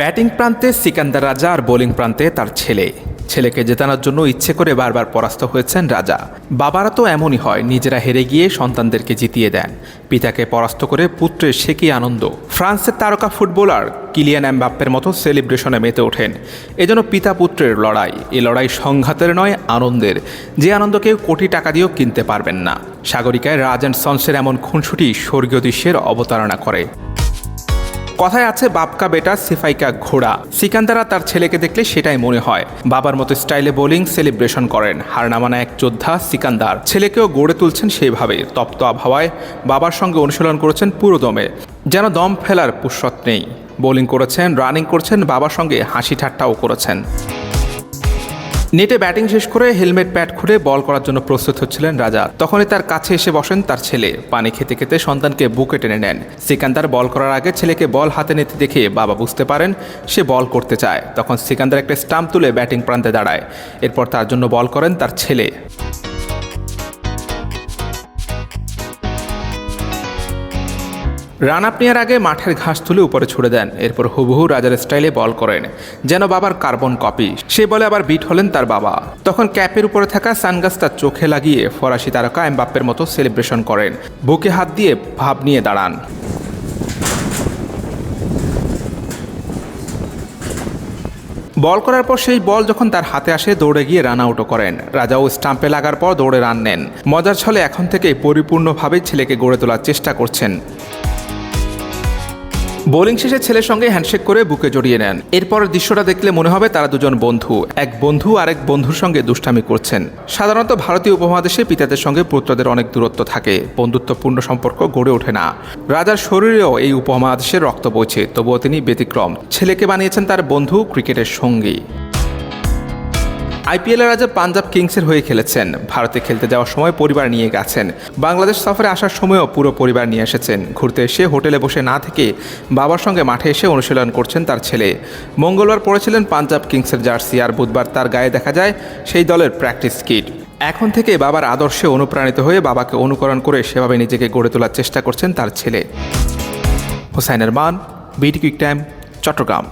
Batting প্রান্তে সিকান্দার রাজা আর bowling প্রান্তে তার ছেলে। ছেলেকে জেতানোর জন্য ইচ্ছে করে বারবার পরাস্ত হয়েছেন রাজা। বাবারা তো এমনই হয়, নিজেরা হেরে গিয়ে সন্তানদেরকে জিতিয়ে দেন। পিতাকে পরাস্ত করে পুত্রের সে কি আনন্দ? ফ্রান্সের তারকা ফুটবলার কিলিয়ান এমবাপ্পের মতো সেলিব্রেশনে মেতে ওঠেন। এজন্য পিতা পুত্রের লড়াই। এই লড়াই সংঘাতের নয়, আনন্দের। যে আনন্দ কেউ কোটি টাকা দিয়েও কিনতে পারবেন না। সাগরিকায় রাজ অ্যান্ড সন্সের এমন খুনসুটি স্বর্গীয় দৃশ্যের অবতারণা করে। কথায় আছে বাপকা বেটা সিফাইকা ঘোড়া। সিকান্দারা তার ছেলেকে দেখলে সেটাই মনে হয়। বাবার মতো স্টাইলে বোলিং, সেলিব্রেশন করেন। হার নামানা এক যোদ্ধা, সিকান্দার। ছেলেকেও গড়ে তুলছেন সেইভাবে। তপ্ত আবহাওয়ায় বাবার সঙ্গে অনুশীলন করেছেন পুরো দমে। যেন দম ফেলার পুষ্যত নেই। বোলিং করেছেন, রানিং করছেন, বাবার সঙ্গে হাসি ঠাট্টাও করেছেন। নেটে ব্যাটিং শেষ করে হেলমেট প্যাট খুলে বল করার জন্য প্রস্তুত হচ্ছিলেন রাজা। তখনই তার কাছে এসে বসেন তার ছেলে। পানি খেতে খেতে সন্তানকে বুকে টেনে নেন। সিকান্দার বল করার আগে ছেলেকে বল হাতে নিতে দেখে বাবা বুঝতে পারেন, সে বল করতে চায়। তখন সিকান্দার একটা স্টাম্প তুলে ব্যাটিং প্রান্তে দাঁড়ায়। এরপর তার জন্য বল করেন তার ছেলে। রান আপ নেওয়ার আগে মাঠের ঘাস তুলে উপরে ছুড়ে দেন। এরপর হুবহু রাজার স্টাইলে বল করেন, যেন বাবার কার্বন কপি। সে বলে আবার বিট হলেন তার বাবা। তখন ক্যাপের উপরে থাকা সানগাস তার চোখে লাগিয়ে ফরাসি তারকা এমবাপ্পের মতো সেলিব্রেশন করেন। বুকে হাত দিয়ে ভাব নিয়ে দাঁড়ান। বল করার পর সেই বল যখন তার হাতে আসে, দৌড়ে গিয়ে রান আউটও করেন। রাজাও স্টাম্পে লাগার পর দৌড়ে রান নেন। মজার ছলে এখন থেকে পরিপূর্ণভাবে ছেলেকে গড়ে তোলার চেষ্টা করছেন। বোলিং শেষে ছেলের সঙ্গে হ্যান্ডশেক করে বুকে জড়িয়ে নেন। এরপর দৃশ্যটা দেখলে মনে হবে তারা দুজন বন্ধু। এক বন্ধু আর এক বন্ধুর সঙ্গে দুষ্টামি করছেন। সাধারণত ভারতীয় উপমহাদেশে পিতাদের সঙ্গে পুত্রদের অনেক দূরত্ব থাকে। বন্ধুত্বপূর্ণ সম্পর্ক গড়ে ওঠে না। রাজার শরীরেও এই উপমহাদেশের রক্ত বইছে, তবুও তিনি ব্যতিক্রম। ছেলেকে বানিয়েছেন তার বন্ধু, ক্রিকেটের সঙ্গী। আইপিএল রাজা পাঞ্জাব কিংসের হয়ে খেলেছেন। ভারতে খেলতে যাওয়ার সময় পরিবার নিয়ে গেছেন। বাংলাদেশ সফরে আসার সময়ও পুরো পরিবার নিয়ে এসেছেন। ঘুরতে এসে হোটেলে বসে না থেকে বাবার সঙ্গে মাঠে এসে অনুশীলন করছেন তার ছেলে। মঙ্গলবার পড়েছিলেন পাঞ্জাব কিংসের জার্সি আর বুধবার তার গায়ে দেখা যায় সেই দলের প্র্যাকটিস কিট। এখন থেকে বাবার আদর্শে অনুপ্রাণিত হয়ে বাবাকে অনুকরণ করে সেভাবে নিজেকে গড়ে তোলার চেষ্টা করছেন তার ছেলে। হোসাইনের মান বিটি কুইক টাইম, চট্টগ্রাম।